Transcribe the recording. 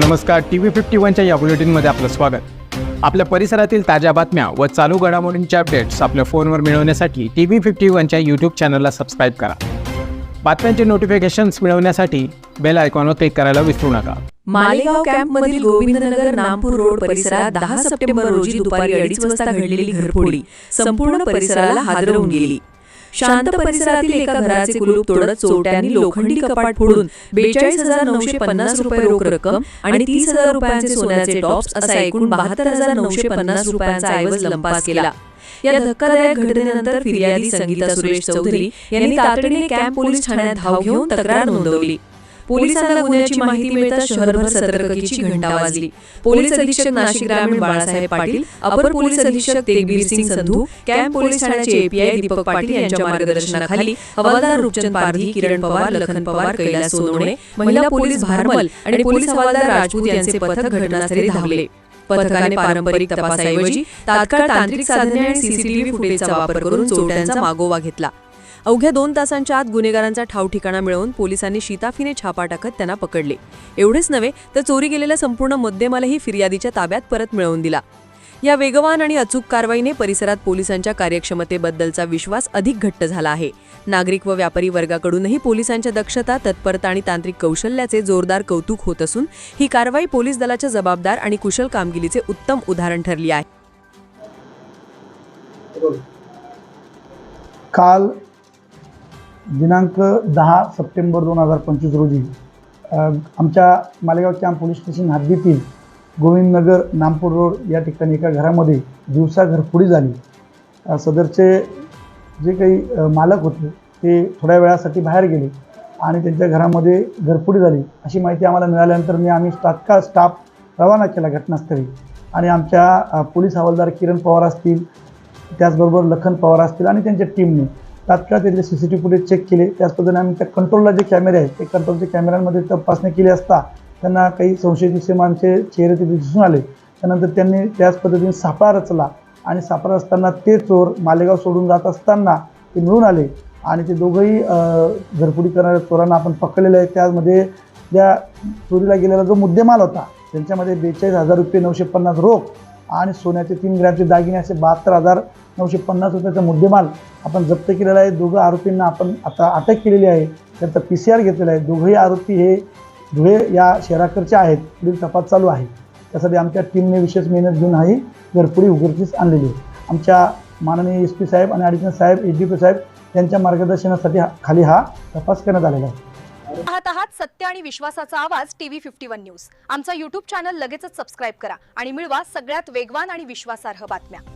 नमस्कार T V fifty वनच्या या बुलेटिनमध्ये आपलं स्वागत. आपल्या परिसरातील ताज्या बातम्या व चालू घडामोडींचे अपडेट्स आपल्या फोनवर मिळवण्यासाठी टी व्ही फिफ्टी वनच्या यूट्यूब चॅनलला सबस्क्राईब करा. बातम्यांचे नोटिफिकेशन्स मिळवण्यासाठी बेल आयकॉनवर क्लिक करायला विसरू नका. मालेगाव कॅम्पमधील गोविंदनगर नामपूर रोड परिसरात दहा सप्टेंबर रोजी दुपारी अडीच वाजता घडलेली घरफोडी संपूर्ण परिसराला हादरवून गेली. शांत परिसरातील एका घराचे कुलूप तोडत चोरट्यांनी लोखंडी कपाट फोडून बेचाळीस हजार नऊशे पन्नास रुपये रोख रक्कम आणि तीस हजार रुपयांचे सोन्याचे टॉप्स असा एकूण बहात्तर हजार नऊशे पन्नास रुपयांचा ऐवज लंपास केला. या धक्कादायक घटनेनंतर फिर्यादी संगीता सुरेश चौधरी यांनी तातडीने कॅम्प पोलीस ठाण्यात धाव घेऊन तक्रार नोंदवली. पोलिसांना गुन्ह्याची माहिती मिळताच शहरभर सतर्कतेची घंटा वाजली. पोलीस अधीक्षक नाशिक ग्रामीण बाळासाहेब पाटील अपर पोलीस अधीक्षक तेगबीर सिंग संधू कॅम्प पोलीस ठाण्याचे एपीआय दीपक पाटील यांच्या मार्गदर्शनाखाली हवालदार रूपचंद पारधी किरण पवार लखन पवार कैलास सोनवणे महिला पोलीस भारमल आणि पोलीस हवालदार राजपूत यांचे पथक घटनास्थळी धावले. पथकाने पारंपरिक तपासाऐवजी तात्काळ तांत्रिक साधने आणि सीसीटीव्ही फुटेजचा वापर करून चोरट्यांचा मागोवा घेतला अवघ्या दोन तासांच्या आत गुन्हेगारांचा ठाव ठिकाणा मिळवून पोलिसांनी शिताफीने छापा टाकत त्यांना पकडले. एवढेच नव्हे तर चोरी गेलेला संपूर्ण मुद्देमालही फिर्यादीच्या ताब्यात परत मिळवून दिला. या वेगवान आणि अचूक कारवाईने परिसरात पोलिसांच्या कार्यक्षमतेबद्दलचा विश्वास अधिक घट्ट झाला आहे. नागरिक व व्यापारी वर्गाकडूनही पोलिसांच्या दक्षता तत्परता आणि तांत्रिक कौशल्याचे जोरदार कौतुक होत असून ही कारवाई पोलीस दलाच्या जबाबदार आणि कुशल कामगिरीचे उत्तम उदाहरण ठरली आहे. काल दिनांक दहा सप्टेंबर दोन हजार पंचवीस रोजी आमच्या मालेगाव कॅम्प पोलीस स्टेशन हद्दीतील गोविंदनगर नामपूर रोड या ठिकाणी एका घरामध्ये दिवसा घरफोडी झाली. सदरचे जे काही मालक होते ते थोड्या वेळासाठी बाहेर गेले आणि त्यांच्या घरामध्ये घरफोडी झाली. अशी माहिती आम्हाला मिळाल्यानंतर मी आम्ही तात्काळ स्टाफ रवाना केला घटनास्थळी आणि आमच्या पोलीस हवालदार किरण पवार असतील त्याचबरोबर लखन पवार असतील आणि त्यांच्या टीमने तात्काळ तिथले C C T footage check केले. त्याच पद्धतीने आम्ही त्या कंट्रोलला जे कॅमेरे आहेत ते कंट्रोलच्या कॅमेऱ्यांमध्ये तपासणी केली असता त्यांना काही संशयित इसमांचे चेहरे तिथे दिसून आले. त्यानंतर त्यांनी त्याच पद्धतीने सापळा रचला आणि सापळा रचताना ते चोर मालेगाव सोडून जात असताना ते मिळून आले आणि ते दोघंही अ, घरफोडी करणाऱ्या चोरांना आपण पकडलेले आहे. त्यामध्ये ज्या चोरीला गेलेला जो मुद्देमाल होता त्यांच्यामध्ये बेचाळीस हजार रुपये नऊशे पन्नास रोख आणि सोन्याचे तीन ग्रॅमचे दागिने असे बहात्तर हजार नऊशे पन्नास रुपयाचा मुद्देमाल आपण जप्त केलेला आहे. दोघं आरोपींना आपण आता अटक केलेली आहे. त्यांचा पी सी आर घेतलेला आहे. दोघंही आरोपी हे धुळे या शहराकडचे आहेत. पुढील तपास चालू आहे. त्यासाठी आमच्या टीमने विशेष मेहनत घेऊन ही घरपुडी उघडकीस आणलेली आहे. आमच्या माननीय एस पी साहेब आणि ॲडिशनल साहेब एच डी पी साहेब यांच्या मार्गदर्शनासाठी हा- खाली हा तपास करण्यात आलेला आहे. पाहत आहात सत्य आणि विश्वासाचा आवाज टीव्ही फिफ्टी वन न्यूज आमचा युट्यूब चॅनल लगेचच सबस्क्राईब करा आणि मिळवा सगळ्यात वेगवान आणि विश्वासार्ह बातम्या.